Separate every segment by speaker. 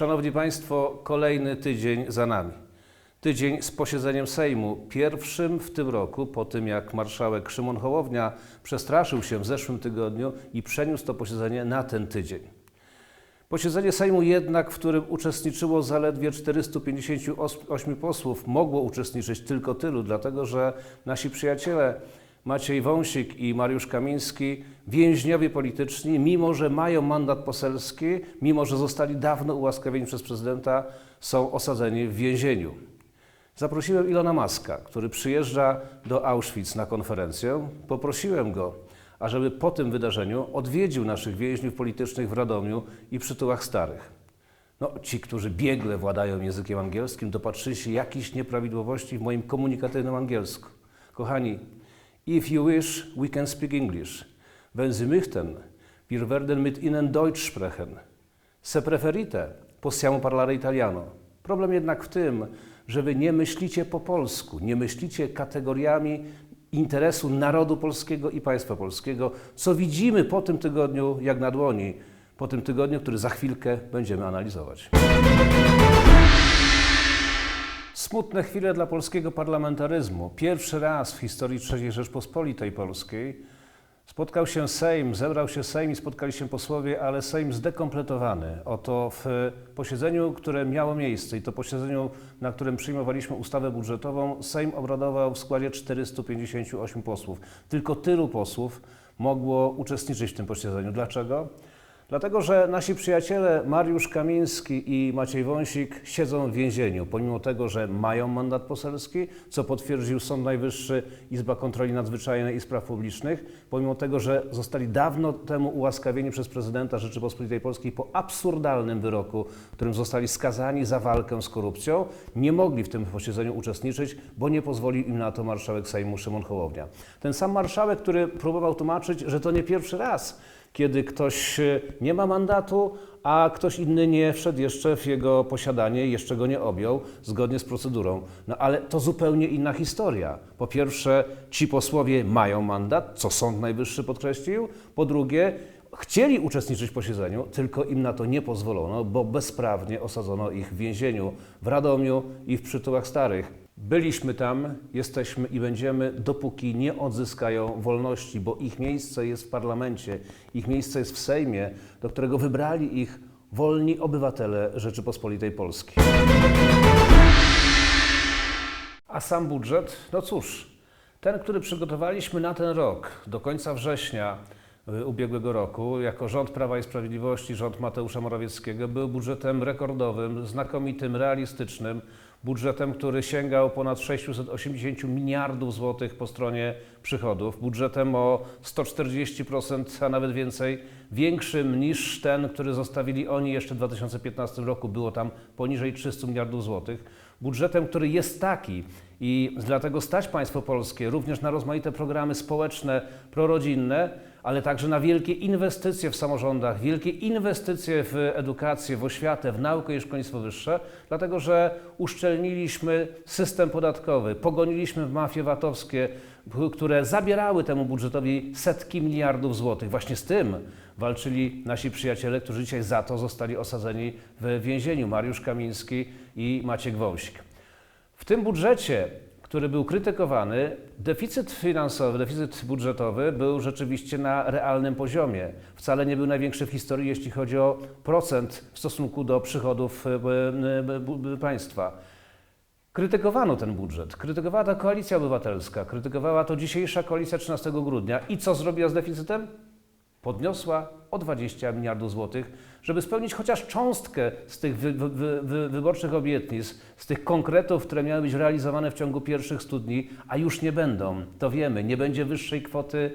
Speaker 1: Szanowni Państwo, kolejny tydzień za nami. Tydzień z posiedzeniem Sejmu, pierwszym w tym roku, po tym jak marszałek Szymon Hołownia przestraszył się w zeszłym tygodniu i przeniósł to posiedzenie na ten tydzień. Posiedzenie Sejmu jednak, w którym uczestniczyło zaledwie 458 posłów, mogło uczestniczyć tylko tylu, dlatego że nasi przyjaciele Maciej Wąsik i Mariusz Kamiński, więźniowie polityczni, mimo że mają mandat poselski, mimo że zostali dawno ułaskawieni przez prezydenta, są osadzeni w więzieniu. Zaprosiłem Ilona Maska, który przyjeżdża do Auschwitz na konferencję. Poprosiłem go, ażeby po tym wydarzeniu odwiedził naszych więźniów politycznych w Radomiu i przy Tyłach Starych. No, ci, którzy biegle władają językiem angielskim, dopatrzyli się jakichś nieprawidłowości w moim komunikatywnym angielsku. Kochani, if you wish, we can speak English. Wenn Sie möchten, wir werden mit Ihnen Deutsch sprechen. Se preferite, possiamo parlare italiano. Problem jednak w tym, że wy nie myślicie po polsku, nie myślicie kategoriami interesu narodu polskiego i państwa polskiego, co widzimy po tym tygodniu jak na dłoni, po tym tygodniu, który za chwilkę będziemy analizować. Smutne chwile dla polskiego parlamentaryzmu. Pierwszy raz w historii III Rzeczpospolitej Polskiej spotkał się Sejm, zebrał się Sejm i spotkali się posłowie, ale Sejm zdekompletowany. Oto w posiedzeniu, które miało miejsce i to posiedzeniu, na którym przyjmowaliśmy ustawę budżetową, Sejm obradował w składzie 458 posłów. Tylko tylu posłów mogło uczestniczyć w tym posiedzeniu. Dlaczego? Dlatego, że nasi przyjaciele Mariusz Kamiński i Maciej Wąsik siedzą w więzieniu, pomimo tego, że mają mandat poselski, co potwierdził Sąd Najwyższy, Izba Kontroli Nadzwyczajnej i Spraw Publicznych, pomimo tego, że zostali dawno temu ułaskawieni przez prezydenta Rzeczypospolitej Polskiej po absurdalnym wyroku, którym zostali skazani za walkę z korupcją, nie mogli w tym posiedzeniu uczestniczyć, bo nie pozwolił im na to marszałek Sejmu Szymon Hołownia. Ten sam marszałek, który próbował tłumaczyć, że to nie pierwszy raz, kiedy ktoś e, nie ma mandatu, a ktoś inny nie wszedł jeszcze w jego posiadanie, jeszcze go nie objął zgodnie z procedurą. No ale to zupełnie inna historia. Po pierwsze, ci posłowie mają mandat, co Sąd Najwyższy podkreślił. Po drugie, chcieli uczestniczyć w posiedzeniu, tylko im na to nie pozwolono, bo bezprawnie osadzono ich w więzieniu w Radomiu i w Przytułach Starych. Byliśmy tam, jesteśmy i będziemy, dopóki nie odzyskają wolności, bo ich miejsce jest w parlamencie, ich miejsce jest w Sejmie, do którego wybrali ich wolni obywatele Rzeczypospolitej Polskiej. A sam budżet? No cóż, ten, który przygotowaliśmy na ten rok, do końca września y, ubiegłego roku, jako rząd Prawa i Sprawiedliwości, rząd Mateusza Morawieckiego, był budżetem rekordowym, znakomitym, realistycznym, budżetem, który sięgał ponad 680 miliardów złotych po stronie przychodów, budżetem o 140%, a nawet więcej, większym niż ten, który zostawili oni jeszcze w 2015 roku. Było tam poniżej 300 miliardów złotych. Budżetem, który jest taki i dlatego stać państwo polskie również na rozmaite programy społeczne, prorodzinne, ale także na wielkie inwestycje w samorządach, wielkie inwestycje w edukację, w oświatę, w naukę i szkolnictwo wyższe, dlatego że uszczelniliśmy system podatkowy, pogoniliśmy mafie VAT-owskie, które zabierały temu budżetowi setki miliardów złotych. Właśnie z tym walczyli nasi przyjaciele, którzy dzisiaj za to zostali osadzeni w więzieniu, Mariusz Kamiński i Maciek Wąsik. W tym budżecie który był krytykowany, deficyt finansowy, deficyt budżetowy był rzeczywiście na realnym poziomie. Wcale nie był największy w historii, jeśli chodzi o procent w stosunku do przychodów e, e, państwa. Krytykowano ten budżet, krytykowała to koalicja obywatelska, krytykowała to dzisiejsza koalicja 13 grudnia. I co zrobiła z deficytem? Podniosła o 20 miliardów złotych, żeby spełnić chociaż cząstkę z tych wy, wy, wy, wyborczych obietnic, z tych konkretów, które miały być realizowane w ciągu pierwszych 100 dni, a już nie będą. To wiemy. Nie będzie wyższej kwoty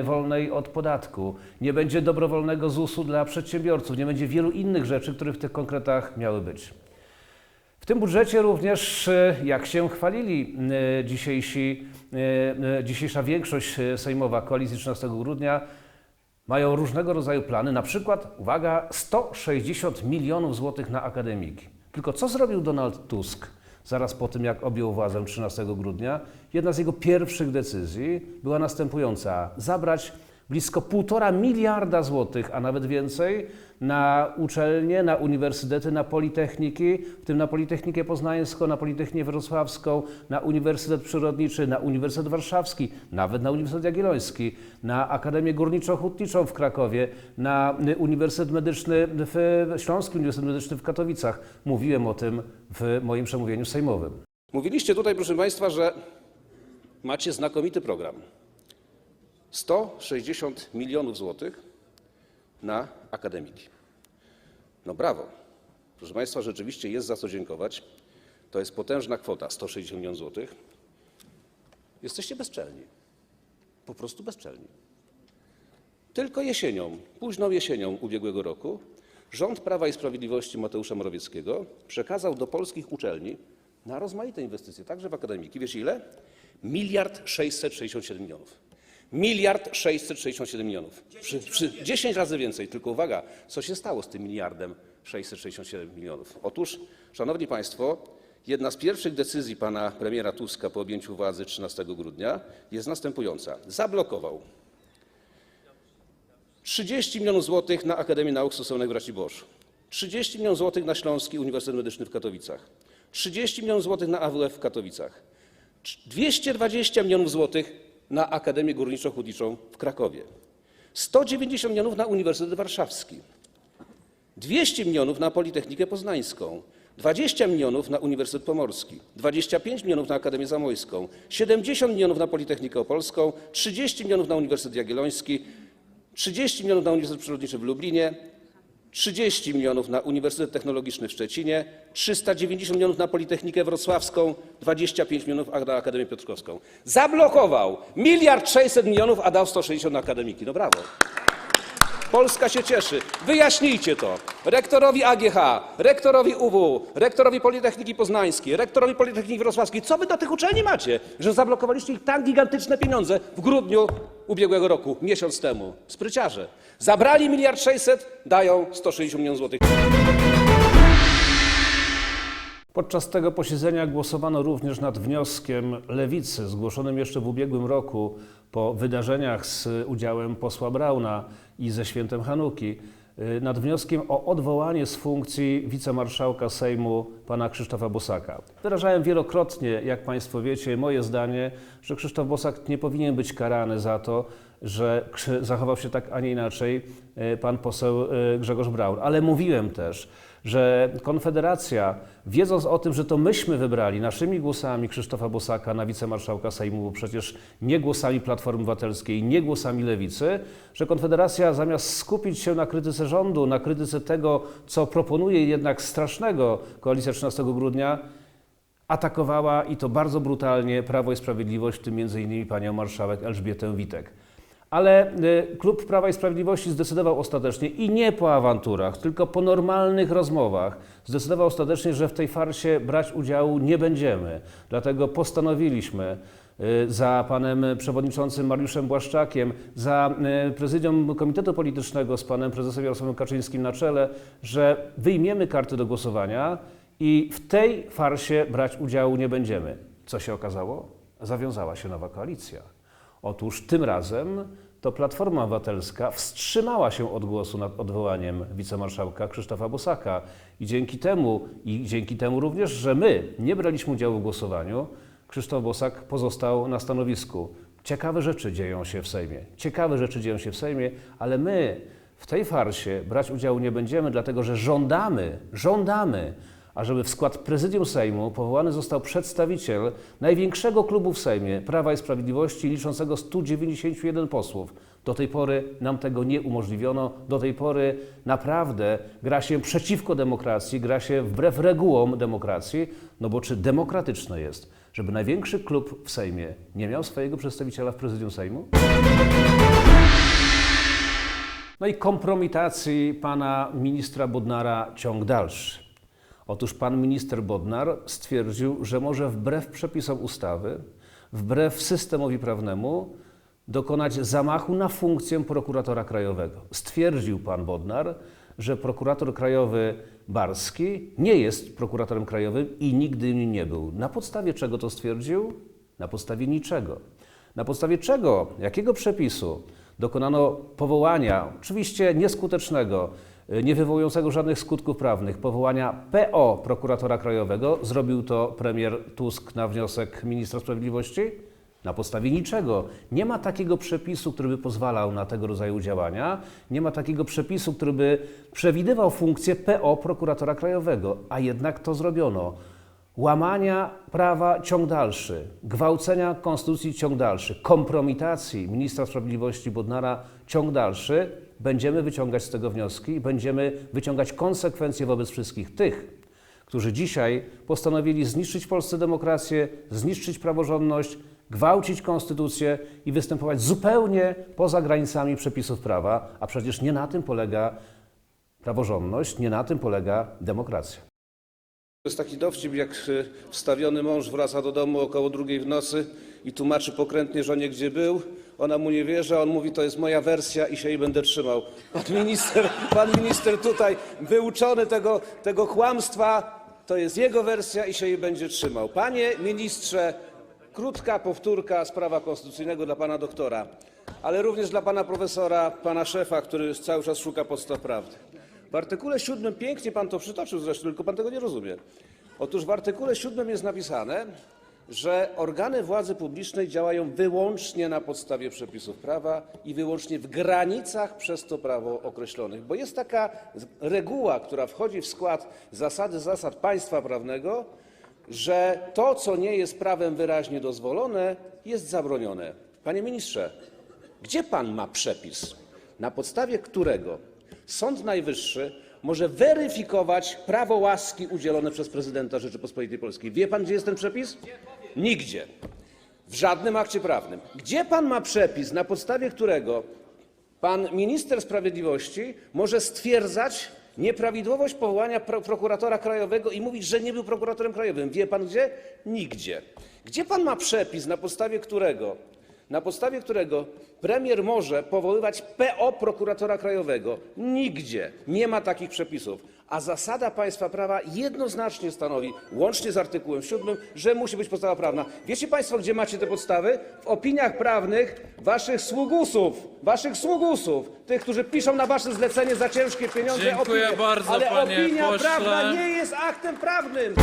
Speaker 1: y, wolnej od podatku, nie będzie dobrowolnego ZUS-u dla przedsiębiorców, nie będzie wielu innych rzeczy, które w tych konkretach miały być. W tym budżecie również, y, jak się chwalili y, dzisiejsi, dzisiejsza większość sejmowa koalicji 13 grudnia, mają różnego rodzaju plany, na przykład, uwaga, 160 milionów złotych na akademiki. Tylko co zrobił Donald Tusk zaraz po tym, jak objął władzę 13 grudnia? Jedna z jego pierwszych decyzji była następująca: zabrać blisko półtora miliarda złotych, a nawet więcej, na uczelnie, na uniwersytety, na politechniki, w tym na Politechnikę Poznańską, na Politechnikę Wrocławską, na Uniwersytet Przyrodniczy, na Uniwersytet Warszawski, nawet na Uniwersytet Jagielloński, na Akademię Górniczo-Hutniczą w Krakowie, na Uniwersytet Medyczny w Śląski Uniwersytet Medyczny w Katowicach. Mówiłem o tym w moim przemówieniu sejmowym.
Speaker 2: Mówiliście tutaj, proszę Państwa, że macie znakomity program. 160 milionów złotych na akademiki. No brawo. Proszę Państwa, rzeczywiście jest za co dziękować. To jest potężna kwota, 160 milionów złotych. Jesteście bezczelni. Po prostu bezczelni. Tylko jesienią, późną jesienią ubiegłego roku, rząd Prawa i Sprawiedliwości Mateusza Morawieckiego przekazał do polskich uczelni na rozmaite inwestycje, także w akademiki. Wiesz ile? Miliard 667 milionów. Miliard 667 milionów. Przy, przy 10 razy więcej. Tylko uwaga, co się stało z tym miliardem 667 milionów? Otóż, Szanowni Państwo, jedna z pierwszych decyzji pana premiera Tuska po objęciu władzy 13 grudnia jest następująca. Zablokował 30 milionów złotych na Akademię Nauk Stosowanych w Raciborzu, 30 milionów złotych na Śląski Uniwersytet Medyczny w Katowicach, 30 milionów złotych na AWF w Katowicach, 220 milionów złotych na Akademię Górniczo-Hutniczą w Krakowie, 190 milionów na Uniwersytet Warszawski, 200 milionów na Politechnikę Poznańską, 20 milionów na Uniwersytet Pomorski, 25 milionów na Akademię Zamojską, 70 milionów na Politechnikę Opolską, 30 milionów na Uniwersytet Jagielloński, 30 milionów na Uniwersytet Przyrodniczy w Lublinie, 30 milionów na Uniwersytet Technologiczny w Szczecinie, 390 milionów na Politechnikę Wrocławską, 25 milionów na Akademię Piotrkowską. Zablokował miliard 600 milionów, a dał 160 na akademiki. No brawo. Polska się cieszy. Wyjaśnijcie to. Rektorowi AGH, rektorowi UW, rektorowi Politechniki Poznańskiej, rektorowi Politechniki Wrocławskiej. Co wy do tych uczelni macie, że zablokowaliście ich tak gigantyczne pieniądze w grudniu ubiegłego roku, miesiąc temu? Spryciarze. Zabrali miliard 600, dają 160 milionów złotych.
Speaker 1: Podczas tego posiedzenia głosowano również nad wnioskiem Lewicy, zgłoszonym jeszcze w ubiegłym roku po wydarzeniach z udziałem posła Brauna i ze świętem Hanuki, y, nad wnioskiem o odwołanie z funkcji wicemarszałka Sejmu pana Krzysztofa Bosaka. Wyrażałem wielokrotnie, jak Państwo wiecie, moje zdanie, że Krzysztof Bosak nie powinien być karany za to, że zachował się tak, a nie inaczej y, pan poseł y, Grzegorz Braun. Ale mówiłem też, że Konfederacja, wiedząc o tym, że to myśmy wybrali naszymi głosami Krzysztofa Bosaka na wicemarszałka Sejmu, bo przecież nie głosami Platformy Obywatelskiej, nie głosami Lewicy, że Konfederacja zamiast skupić się na krytyce rządu, na krytyce tego, co proponuje jednak strasznego koalicja 13 grudnia, atakowała i to bardzo brutalnie Prawo i Sprawiedliwość, w tym m.in. panią marszałek Elżbietę Witek. Ale y, klub Prawa i Sprawiedliwości zdecydował ostatecznie i nie po awanturach, tylko po normalnych rozmowach, zdecydował ostatecznie, że w tej farsie brać udziału nie będziemy. Dlatego postanowiliśmy y, za panem przewodniczącym Mariuszem Błaszczakiem, za y, prezydium Komitetu Politycznego z panem prezesem Jarosławem Kaczyńskim na czele, że wyjmiemy karty do głosowania i w tej farsie brać udziału nie będziemy. Co się okazało? Zawiązała się nowa koalicja. Otóż tym razem to Platforma Obywatelska wstrzymała się od głosu nad odwołaniem wicemarszałka Krzysztofa Bosaka i dzięki temu, i dzięki temu również, że my nie braliśmy udziału w głosowaniu, Krzysztof Bosak pozostał na stanowisku. Ciekawe rzeczy dzieją się w Sejmie. Ciekawe rzeczy dzieją się w Sejmie, ale my w tej farsie brać udziału nie będziemy, dlatego że żądamy, żądamy, ażeby w skład prezydium Sejmu powołany został przedstawiciel największego klubu w Sejmie Prawa i Sprawiedliwości, liczącego 191 posłów. Do tej pory nam tego nie umożliwiono. Do tej pory naprawdę gra się przeciwko demokracji, gra się wbrew regułom demokracji. No bo czy demokratyczne jest, żeby największy klub w Sejmie nie miał swojego przedstawiciela w prezydium Sejmu? No i kompromitacji pana ministra Bodnara ciąg dalszy. Otóż pan minister Bodnar stwierdził, że może wbrew przepisom ustawy, wbrew systemowi prawnemu dokonać zamachu na funkcję prokuratora krajowego. Stwierdził pan Bodnar, że prokurator krajowy Barski nie jest prokuratorem krajowym i nigdy nim nie był. Na podstawie czego to stwierdził? Na podstawie niczego. Na podstawie czego, jakiego przepisu dokonano powołania, oczywiście nieskutecznego, nie wywołującego żadnych skutków prawnych, powołania PO prokuratora krajowego. Zrobił to premier Tusk na wniosek ministra sprawiedliwości? Na podstawie niczego. Nie ma takiego przepisu, który by pozwalał na tego rodzaju działania. Nie ma takiego przepisu, który by przewidywał funkcję PO prokuratora krajowego, a jednak to zrobiono. Łamania prawa ciąg dalszy, gwałcenia konstytucji ciąg dalszy, kompromitacji ministra sprawiedliwości Bodnara ciąg dalszy. Będziemy wyciągać z tego wnioski i będziemy wyciągać konsekwencje wobec wszystkich tych, którzy dzisiaj postanowili zniszczyć w Polsce demokrację, zniszczyć praworządność, gwałcić konstytucję i występować zupełnie poza granicami przepisów prawa, a przecież nie na tym polega praworządność, nie na tym polega demokracja.
Speaker 2: To jest taki dowcip, jak wstawiony mąż wraca do domu około drugiej w nocy i tłumaczy pokrętnie żonie, gdzie był. Ona mu nie wierzy, a on mówi, to jest moja wersja i się jej będę trzymał. Pan minister, pan minister tutaj wyuczony tego, tego kłamstwa, to jest jego wersja i się jej będzie trzymał. Panie ministrze, krótka powtórka z prawa konstytucyjnego dla pana doktora, ale również dla pana profesora, pana szefa, który cały czas szuka podstaw prawdy. W artykule 7 pięknie pan to przytoczył zresztą, tylko pan tego nie rozumie. Otóż w artykule 7 jest napisane, że organy władzy publicznej działają wyłącznie na podstawie przepisów prawa i wyłącznie w granicach przez to prawo określonych. Bo jest taka reguła, która wchodzi w skład zasady zasad państwa prawnego, że to, co nie jest prawem wyraźnie dozwolone, jest zabronione. Panie ministrze, gdzie pan ma przepis, na podstawie którego Sąd Najwyższy może weryfikować prawo łaski udzielone przez prezydenta Rzeczypospolitej Polskiej? Wie pan, gdzie jest ten przepis? Nigdzie. W żadnym akcie prawnym. Gdzie pan ma przepis, na podstawie którego pan minister sprawiedliwości może stwierdzać nieprawidłowość powołania pro prokuratora krajowego i mówić, że nie był prokuratorem krajowym? Wie pan gdzie? Nigdzie. Gdzie pan ma przepis, na podstawie którego na podstawie którego premier może powoływać PO prokuratora krajowego. Nigdzie nie ma takich przepisów. A zasada państwa prawa jednoznacznie stanowi, łącznie z artykułem 7, że musi być podstawa prawna. Wiecie państwo, gdzie macie te podstawy? W opiniach prawnych waszych sługusów, waszych sługusów, tych, którzy piszą na wasze zlecenie za ciężkie pieniądze
Speaker 3: Dziękuję
Speaker 2: opinie.
Speaker 3: bardzo,
Speaker 2: Ale
Speaker 3: panie
Speaker 2: opinia
Speaker 3: pośle.
Speaker 2: prawna nie jest aktem prawnym.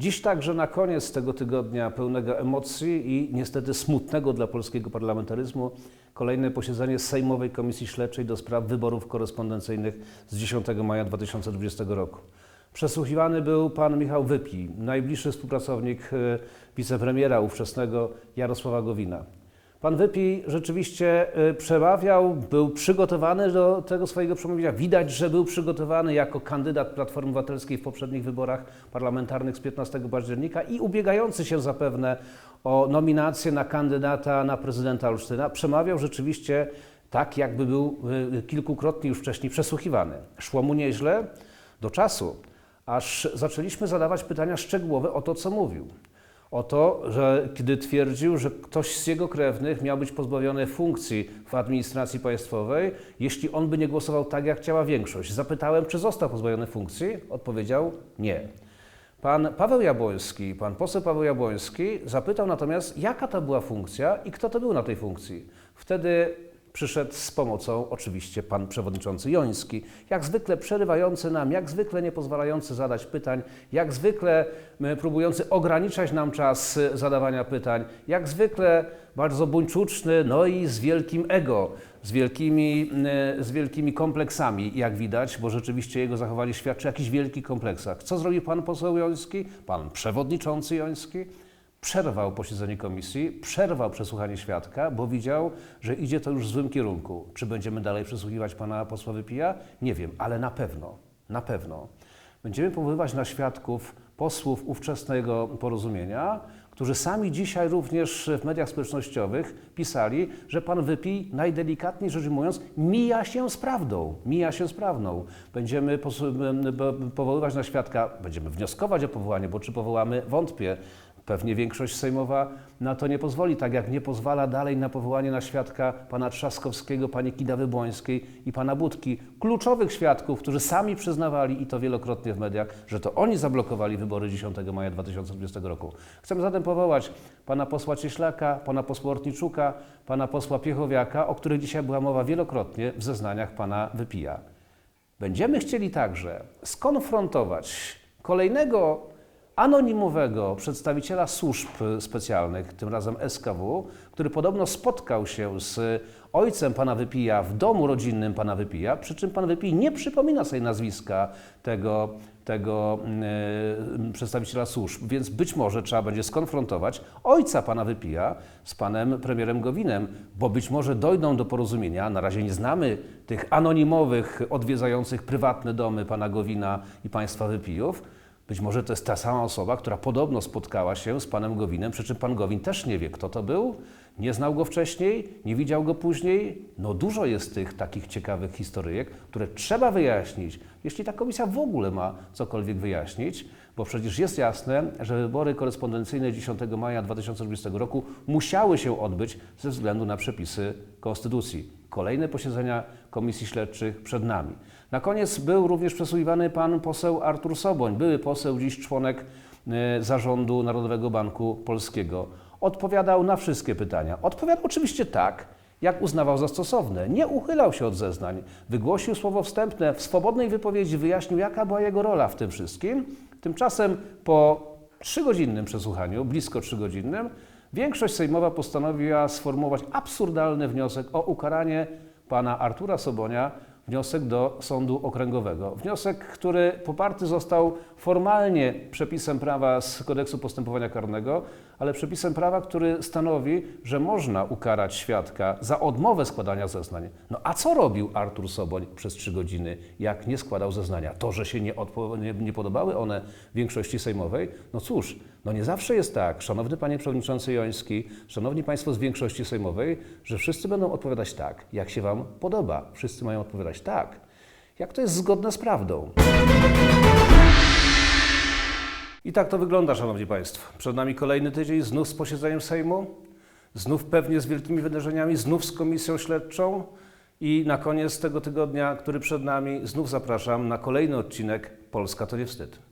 Speaker 1: Dziś także na koniec tego tygodnia pełnego emocji i niestety smutnego dla polskiego parlamentaryzmu kolejne posiedzenie Sejmowej Komisji Śledczej do spraw wyborów korespondencyjnych z 10 maja 2020 roku. Przesłuchiwany był pan Michał Wypi, najbliższy współpracownik e, wicepremiera ówczesnego Jarosława Gowina. Pan Wypi rzeczywiście y, przemawiał, był przygotowany do tego swojego przemówienia. Widać, że był przygotowany jako kandydat Platformy Obywatelskiej w poprzednich wyborach parlamentarnych z 15 października i ubiegający się zapewne o nominację na kandydata na prezydenta Olsztyna. Przemawiał rzeczywiście tak, jakby był y, kilkukrotnie już wcześniej przesłuchiwany. Szło mu nieźle do czasu, aż zaczęliśmy zadawać pytania szczegółowe o to, co mówił o to, że kiedy twierdził, że ktoś z jego krewnych miał być pozbawiony funkcji w administracji państwowej, jeśli on by nie głosował tak, jak chciała większość. Zapytałem, czy został pozbawiony funkcji. Odpowiedział nie. Pan Paweł Jabłoński, pan poseł Paweł Jabłoński zapytał natomiast, jaka to była funkcja i kto to był na tej funkcji. Wtedy przyszedł z pomocą oczywiście pan przewodniczący Joński, jak zwykle przerywający nam, jak zwykle nie pozwalający zadać pytań, jak zwykle m, próbujący ograniczać nam czas y, zadawania pytań, jak zwykle bardzo buńczuczny, no i z wielkim ego, z wielkimi, y, z wielkimi kompleksami, jak widać, bo rzeczywiście jego zachowanie świadczy o jakichś wielkich kompleksach. Co zrobił pan poseł Joński, pan przewodniczący Joński? Przerwał posiedzenie komisji, przerwał przesłuchanie świadka, bo widział, że idzie to już w złym kierunku. Czy będziemy dalej przesłuchiwać pana posła Wypija? Nie wiem, ale na pewno, na pewno będziemy powoływać na świadków posłów ówczesnego porozumienia, którzy sami dzisiaj również w mediach społecznościowych pisali, że pan Wypij, najdelikatniej rzecz ujmując, mija się z prawdą. Mija się z prawdą. Będziemy powoływać na świadka, będziemy wnioskować o powołanie, bo czy powołamy, wątpię, Pewnie większość sejmowa na to nie pozwoli, tak jak nie pozwala dalej na powołanie na świadka pana Trzaskowskiego, pani Kidawy Błońskiej i pana Budki. Kluczowych świadków, którzy sami przyznawali, i to wielokrotnie w mediach, że to oni zablokowali wybory 10 maja 2020 roku. Chcemy zatem powołać pana posła Cieślaka, pana posła Ortniczuka, pana posła Piechowiaka, o których dzisiaj była mowa wielokrotnie w zeznaniach pana Wypija. Będziemy chcieli także skonfrontować kolejnego anonimowego przedstawiciela służb specjalnych, tym razem SKW, który podobno spotkał się z ojcem pana Wypija w domu rodzinnym pana Wypija, przy czym pan Wypij nie przypomina sobie nazwiska tego, tego yy, przedstawiciela służb, więc być może trzeba będzie skonfrontować ojca pana Wypija z panem premierem Gowinem, bo być może dojdą do porozumienia. Na razie nie znamy tych anonimowych, odwiedzających prywatne domy pana Gowina i państwa Wypijów. Być może to jest ta sama osoba, która podobno spotkała się z panem Gowinem, przy czym pan Gowin też nie wie, kto to był, nie znał go wcześniej, nie widział go później. No dużo jest tych takich ciekawych historyjek, które trzeba wyjaśnić, jeśli ta komisja w ogóle ma cokolwiek wyjaśnić, bo przecież jest jasne, że wybory korespondencyjne 10 maja 2020 roku musiały się odbyć ze względu na przepisy Konstytucji. Kolejne posiedzenia komisji śledczych przed nami. Na koniec był również przesłuchiwany pan poseł Artur Soboń, były poseł, dziś członek e, zarządu Narodowego Banku Polskiego. Odpowiadał na wszystkie pytania. Odpowiadał oczywiście tak, jak uznawał za stosowne. Nie uchylał się od zeznań. Wygłosił słowo wstępne. W swobodnej wypowiedzi wyjaśnił, jaka była jego rola w tym wszystkim. Tymczasem po trzygodzinnym przesłuchaniu, blisko trzygodzinnym, większość sejmowa postanowiła sformułować absurdalny wniosek o ukaranie pana Artura Sobonia wniosek do sądu okręgowego. Wniosek, który poparty został formalnie przepisem prawa z kodeksu postępowania karnego, ale przepisem prawa, który stanowi, że można ukarać świadka za odmowę składania zeznań. No a co robił Artur Soboń przez trzy godziny, jak nie składał zeznania? To, że się nie, nie, nie podobały one większości sejmowej? No cóż, no nie zawsze jest tak, szanowny panie przewodniczący Joński, szanowni państwo z większości sejmowej, że wszyscy będą odpowiadać tak, jak się wam podoba. Wszyscy mają odpowiadać tak, jak to jest zgodne z prawdą. I tak to wygląda, szanowni państwo. Przed nami kolejny tydzień, znów z posiedzeniem Sejmu, znów pewnie z wielkimi wydarzeniami, znów z komisją śledczą. I na koniec tego tygodnia, który przed nami, znów zapraszam na kolejny odcinek Polska to nie wstyd.